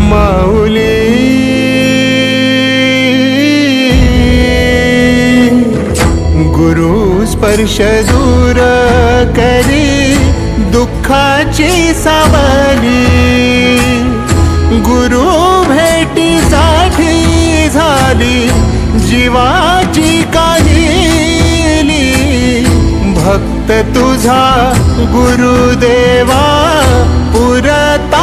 माऊली. गुरु स्पर्श दूर करी दुःखाची सावली. गुरु भेटी साठी झाली जीवाची काहिली. भक्त तुझा गुरुदेवा पुरता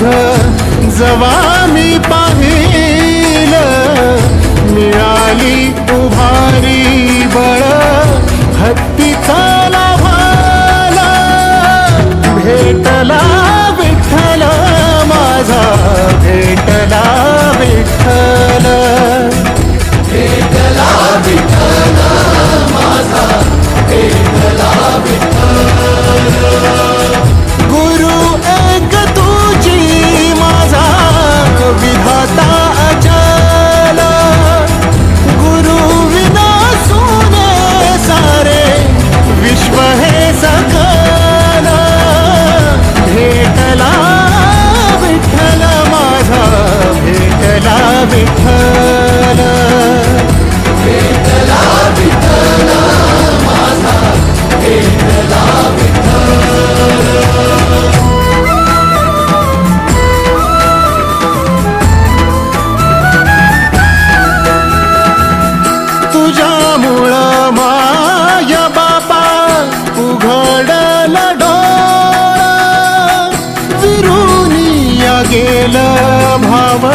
तुझ जवा मी पाहिल. मिळाली उभारी बळ हत्तीचा लाभाला भेटला विठ्ठल माझा भेटला विठ्ठल. केलं भाव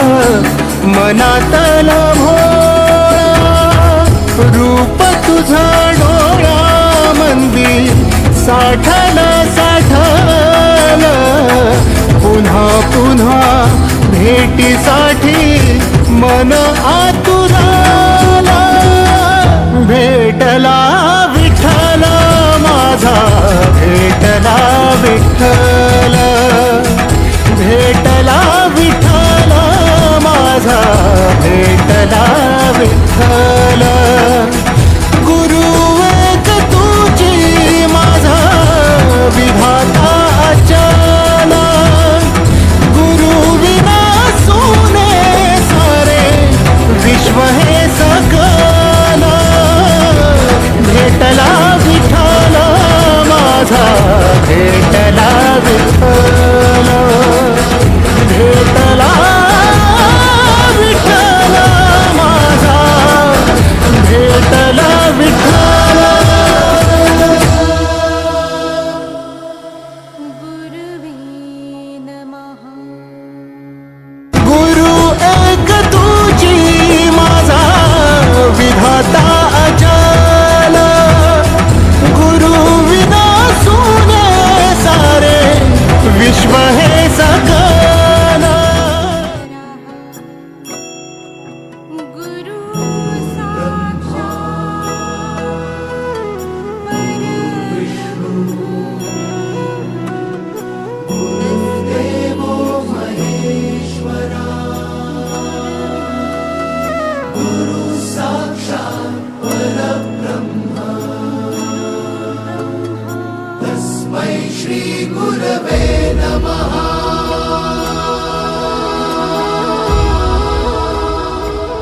मनातल भोळा. रूप तुझा डोळा मंदिर साठल साठल. पुन्हा पुन्हा भेटीसाठी मन आतुराला. भेटला विठ्ठल माझा. भेटला विठ्ठल